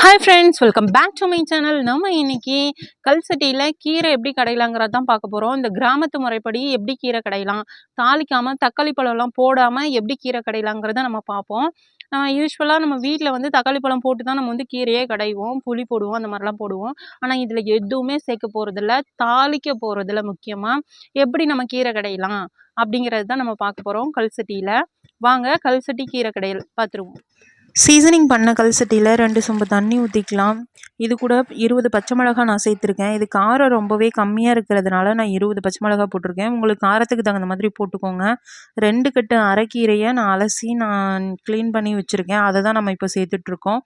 Hi friends welcome back to my channel நம்ம இன்னைக்கு கல்சட்டியில் கீரை எப்படி கடையலாங்கிறது தான் பார்க்க போகிறோம் இந்த கிராமத்து முறைப்படி எப்படி கீரை கடையலாம் தாளிக்காமல் தக்காளி பழம்லாம் போடாமல் எப்படி கீரை கடையலாங்கிறத நம்ம பார்ப்போம். யூஸ்வலாக நம்ம வீட்டில் வந்து தக்காளி பழம் போட்டு தான் நம்ம வந்து கீரையே கடைவோம் புளி போடுவோம் அந்த மாதிரிலாம் போடுவோம். ஆனால் இதில் எதுவுமே சேர்க்க போகிறதில்ல தாளிக்க போகிறதில்ல முக்கியமாக எப்படி நம்ம கீரை கடையலாம் அப்படிங்கிறது தான் நம்ம பார்க்க போகிறோம் கல்சட்டியில் வாங்க கல்சட்டி கீரை கடையல் பார்த்துருவோம். சீசனிங் பண்ண கல் சட்டியில் ரெண்டு சொம்பு தண்ணி ஊற்றிக்கலாம் இது கூட இருபது பச்சை மிளகா நான் சேர்த்துருக்கேன். இது காரம் ரொம்பவே கம்மியாக இருக்கிறதுனால நான் இருபது பச்சை மிளகா போட்டிருக்கேன். உங்களுக்கு காரத்துக்கு தகுந்த மாதிரி போட்டுக்கோங்க. ரெண்டு கட்டு அரைக்கீரையை நான் அலசி நான் க்ளீன் பண்ணி வச்சுருக்கேன். அதை தான் நம்ம இப்போ சேர்த்துட்ருக்கோம்.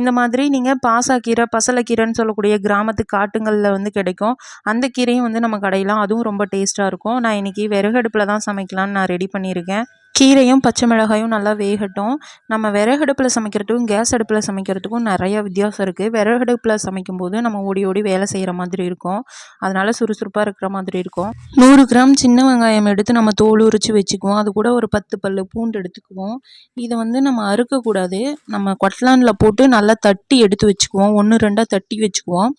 இந்த மாதிரி நீங்கள் பாசாக்கீரை பசலைக்கீரைன்னு சொல்லக்கூடிய கிராமத்து காட்டுங்களில் வந்து கிடைக்கும். அந்த கீரையும் வந்து நம்ம கடையிலாம் அதுவும் ரொம்ப டேஸ்ட்டாக இருக்கும். நான் இன்றைக்கி விறகடுப்பில் தான் சமைக்கலான்னு நான் ரெடி பண்ணியிருக்கேன். கீரையும் பச்சை மிளகாயும் நல்லா வேகட்டும். நம்ம விறகடுப்பில் சமைக்கிறதுக்கும் கேஸ் அடுப்பில் சமைக்கிறதுக்கும் நிறைய வித்தியாசம் இருக்குது விறகடுப்பில் சமைக்கும்போது நம்ம ஓடி ஓடி வேலை செய்கிற மாதிரி இருக்கும். அதனால் சுறுசுறுப்பாக இருக்கிற மாதிரி இருக்கும். நூறு கிராம் சின்ன வெங்காயம் எடுத்து நம்ம தோல் உரித்து வச்சுக்குவோம். அது கூட ஒரு பத்து பல் பூண்டு எடுத்துக்குவோம். இதை வந்து நம்ம அறுக்கக்கூடாது நம்ம கொட்லானில் போட்டு நல்லா தட்டி எடுத்து வச்சுக்குவோம். ஒன்று ரெண்டாக தட்டி வச்சுக்குவோம்.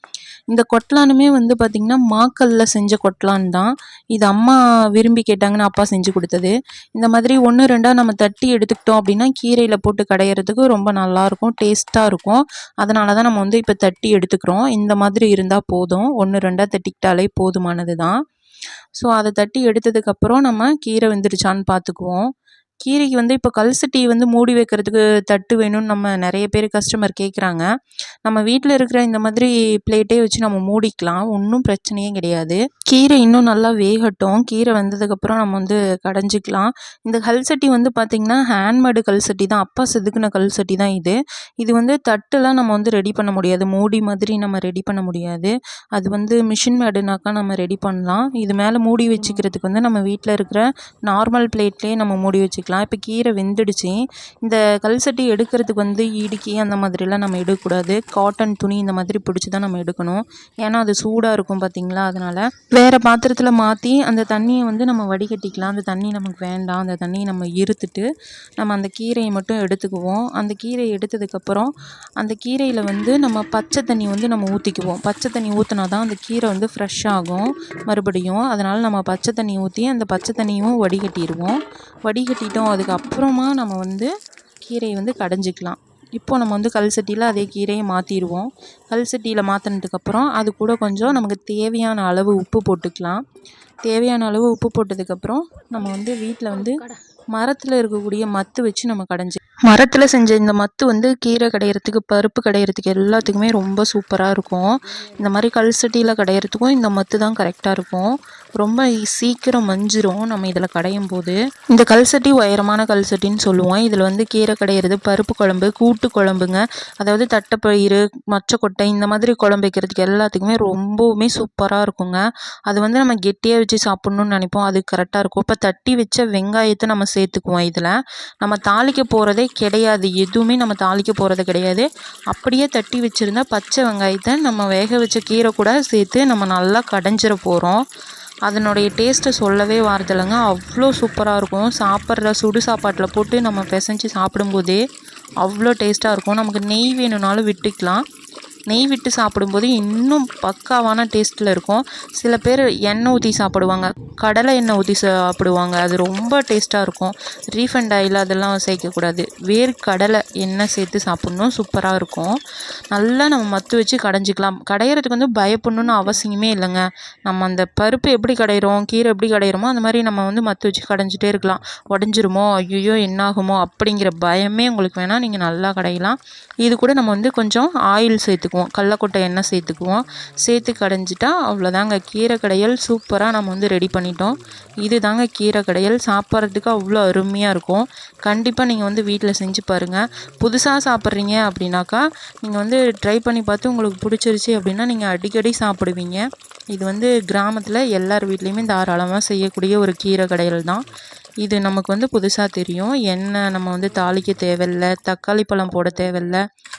இந்த கொட்லானுமே வந்து பார்த்திங்கன்னா மாக்கல்ல செஞ்ச கொட்லான் தான். இது அம்மா விரும்பி கேட்டாங்கன்னு அப்பா செஞ்சு கொடுத்தது. இந்த மாதிரி ஒன்று ரெண்டாக நம்ம தட்டி எடுத்துக்கிட்டோம் அப்படின்னா கீரையில் போட்டு கடையிறதுக்கு ரொம்ப நல்லாயிருக்கும் டேஸ்ட்டாக இருக்கும். அதனால தான் நம்ம வந்து இப்போ தட்டி எடுத்துக்கிறோம். இந்த மாதிரி இருந்தால் போதும். ஒன்று ரெண்டாக தட்டிக்கிட்டாலே போதுமானது தான் ஸோ அதை தட்டி எடுத்ததுக்கப்புறம் நம்ம கீரை வெந்துருச்சான்னு பார்த்துக்குவோம். கீரைக்கு வந்து இப்போ கல்சட்டி வந்து மூடி வைக்கிறதுக்கு தட்டு வேணும்னு நம்ம நிறைய பேர் கஸ்டமர் கேட்குறாங்க நம்ம வீட்டில் இருக்கிற இந்த மாதிரி பிளேட்டே வச்சு நம்ம மூடிக்கலாம். ஒன்றும் பிரச்சனையே கிடையாது. கீரை இன்னும் நல்லா வேகட்டும். கீரை வந்ததுக்கப்புறம் நம்ம வந்து கடைஞ்சிக்கலாம். இந்த கல்சட்டி வந்து பார்த்திங்கன்னா ஹேண்ட்மேடு கல்சட்டி தான். அப்பா செதுக்கின கல்சட்டி தான் இது. இது வந்து தட்டுலாம் நம்ம வந்து ரெடி பண்ண முடியாது. மூடி மாதிரி நம்ம ரெடி பண்ண முடியாது. அது வந்து மிஷின் மேடுனாக்கா நம்ம ரெடி பண்ணலாம். இது மேலே மூடி வச்சுக்கிறதுக்கு வந்து நம்ம வீட்டில் இருக்கிற நார்மல் பிளேட்லேயே நம்ம மூடி வச்சுக்கலாம். வச்சுக்கலாம் இப்போ கீரை வெந்துடுச்சு. இந்த கல் சட்டி எடுக்கிறதுக்கு வந்து இடுக்கி அந்த மாதிரிலாம் நம்ம எடுக்கக்கூடாது. காட்டன் துணி இந்த மாதிரி பிடிச்சி தான் நம்ம எடுக்கணும். ஏன்னா அது சூடாக இருக்கும் பார்த்திங்களா அதனால் வேறு பாத்திரத்தில் மாற்றி அந்த தண்ணியை வந்து நம்ம வடிகட்டிக்கலாம். அந்த தண்ணி நமக்கு வேண்டாம். அந்த தண்ணியை நம்ம இருத்துட்டு நம்ம அந்த கீரையை மட்டும் எடுத்துக்குவோம். அந்த கீரையை எடுத்ததுக்கப்புறம் அந்த கீரையில் வந்து நம்ம பச்சை தண்ணி வந்து நம்ம ஊற்றிக்குவோம் பச்சை தண்ணி ஊற்றினா தான் அந்த கீரை வந்து ஃப்ரெஷ் ஆகும் மறுபடியும். அதனால் நம்ம பச்சை தண்ணி ஊற்றி அந்த பச்சை தண்ணியும் வடிகட்டிடுவோம் வடிகட்டிட்டு வதக்கிட்டோம் அதுக்கப்புறமா நம்ம வந்து கீரையை வந்து கடைஞ்சிக்கலாம். இப்போது நம்ம வந்து கல் சட்டியில் அதே கீரையை மாற்றிடுவோம் கல் சட்டியில் மாற்றினதுக்கப்புறம் அது கூட கொஞ்சம் நமக்கு தேவையான அளவு உப்பு போட்டுக்கலாம். தேவையான அளவு உப்பு போட்டதுக்கப்புறம் நம்ம வந்து வீட்டில் வந்து மரத்தில் இருக்கக்கூடிய மத்து வச்சு நம்ம கடைஞ்சி மரத்தில் செஞ்ச இந்த மத்து வந்து கீரை கடையிறதுக்கு பருப்பு கடையிறதுக்கு எல்லாத்துக்குமே ரொம்ப சூப்பராக இருக்கும். இந்த மாதிரி கல் சட்டியில் கடையிறதுக்கும் இந்த மத்து தான் கரெக்டாக இருக்கும். ரொம்ப சீக்கிரம் மஞ்சிரும் நம்ம இதில் கடையும் போது இந்த கல் சட்டி உயரமான கல் சட்டின்னு சொல்லுவோம். இதில் வந்து கீரை கடையிறது பருப்பு குழம்பு கூட்டு குழம்புங்க. அதாவது தட்டைப்பயிறு மொச்சக்கொட்டை இந்த மாதிரி குழம்பு வைக்கிறதுக்கு எல்லாத்துக்குமே ரொம்பவுமே சூப்பராக இருக்குங்க. அது வந்து நம்ம கெட்டியாக வச்சு சாப்பிட்ணுன்னு நினைப்போம். அது கரெக்டாக இருக்கும். இப்போ தட்டி வச்ச வெங்காயத்தை நம்ம சேர்த்துக்குவோம் இதில். நம்ம தாளிக்க போகிறதே கிடையாது. எதுவுமே நம்ம தாளிக்க போகிறது கிடையாது. அப்படியே தட்டி வச்சுருந்தா பச்சை வெங்காயத்தை நம்ம வேக வச்ச கீரை கூட சேர்த்து நம்ம நல்லா கடைஞ்சிட போகிறோம் அதனுடைய டேஸ்ட்டை சொல்லவே வாரதில்லைங்க அவ்வளோ சூப்பராக இருக்கும். சாப்பிட்ற சுடு சாப்பாட்டில் போட்டு நம்ம பிசைஞ்சு சாப்பிடும்போதே அவ்வளோ டேஸ்ட்டாக இருக்கும். நமக்கு நெய் வேணும்னாலும் விட்டுக்கலாம். நெய் விட்டு சாப்பிடும்போது இன்னும் பக்காவான டேஸ்ட்டில் இருக்கும். சில பேர் எண்ணெய் ஊற்றி சாப்பிடுவாங்க. கடலை எண்ணெய் ஊற்றி சாப்பிடுவாங்க. அது ரொம்ப டேஸ்ட்டாக இருக்கும். ரீஃபண்ட் ஆயில் அதெல்லாம் சேர்க்கக்கூடாது. வேர் கடலை எண்ணெய் சேர்த்து சாப்பிட்ணும். சூப்பராக இருக்கும். நல்லா நம்ம மத்து வச்சு கடைஞ்சிக்கலாம். கடையிறதுக்கு வந்து பயப்படணுன்னு அவசியமே இல்லைங்க. நம்ம அந்த பருப்பு எப்படி கடையிறோம் கீரை எப்படி கடையிறோமோ அந்த மாதிரி நம்ம வந்து மத்து வச்சு கடைஞ்சிட்டே இருக்கலாம். உடஞ்சிருமோ ஐயோ என்னாகுமோ அப்படிங்கிற பயமே உங்களுக்கு வேணால் நீங்கள் நல்லா கடையலாம். இது கூட நம்ம வந்து கொஞ்சம் ஆயில் சேர்த்துக்கணும். சேர்த்துக்குவோம். கடலக்கொட்டை எண்ணெய் சேர்த்துக்குவோம். சேர்த்து கடைஞ்சிட்டா அவ்வளோதாங்க. கீரை கடையல் சூப்பராக நம்ம வந்து ரெடி பண்ணிட்டோம். இது தாங்க கீரை கடையல் சாப்பிட்றதுக்கு அவ்வளோ அருமையாக இருக்கும். கண்டிப்பாக நீங்கள் வந்து வீட்டில் செஞ்சு பாருங்கள் புதுசாக சாப்பிட்றீங்க அப்படின்னாக்கா நீங்கள் வந்து ட்ரை பண்ணி பார்த்து உங்களுக்கு பிடிச்சிருச்சு அப்படின்னா நீங்கள் அடிக்கடி சாப்பிடுவீங்க. இது வந்து கிராமத்தில் எல்லார் வீட்லேயுமே தாராளமாக செய்யக்கூடிய ஒரு கீரை கடையல் தான். இது நமக்கு வந்து புதுசாக தெரியும். எண்ணெய் நம்ம வந்து தாளிக்க தேவையில்ல தக்காளி பழம் போட தேவையில்ல.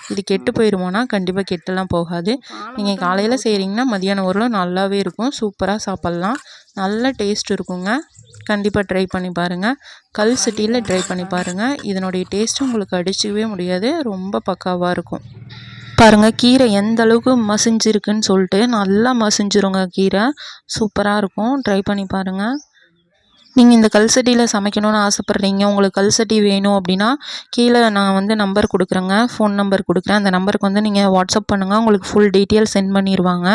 இது கெட்டு போயிடுமோனா கண்டிப்பாக கெட்டுலாம் போகாது. நீங்கள் காலையில் செய்கிறீங்கன்னா மதியானம் வரலும் நல்லாவே இருக்கும். சூப்பராக சாப்பிட்லாம். நல்ல டேஸ்ட் இருக்குங்க. கண்டிப்பாக ட்ரை பண்ணி பாருங்கள் கல் சட்டியில் ட்ரை பண்ணி பாருங்கள் இதனுடைய டேஸ்ட்டு உங்களுக்கு அடிச்சிக்கவே முடியாது. ரொம்ப பக்காவாக இருக்கும். பாருங்கள் கீரை எந்த அளவுக்கு மசிஞ்சிருக்குன்னு சொல்லிட்டு நல்லா மசிஞ்சிருங்க கீரை. சூப்பராக இருக்கும். ட்ரை பண்ணி பாருங்கள் நீங்கள் இந்த கல் சட்டியில் சமைக்கணும்னு ஆசைப்பட்றீங்க உங்களுக்கு கல் சட்டி வேணும் அப்படின்னா கீழே நான் வந்து நம்பர் கொடுக்குறேங்க. ஃபோன் நம்பர் கொடுக்குறேன். அந்த நம்பருக்கு வந்து நீங்கள் வாட்ஸ்அப் பண்ணுங்கள் உங்களுக்கு ஃபுல் டீட்டெயில் சென்ட் பண்ணிடுவாங்க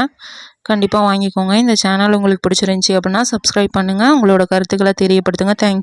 கண்டிப்பாக வாங்கிக்கோங்க. இந்த சேனல் உங்களுக்கு பிடிச்சிருந்துச்சி அப்படின்னா சப்ஸ்கிரைப் பண்ணுங்கள் உங்களோட கருத்துக்களை தெரியப்படுத்துங்க. தேங்க்யூ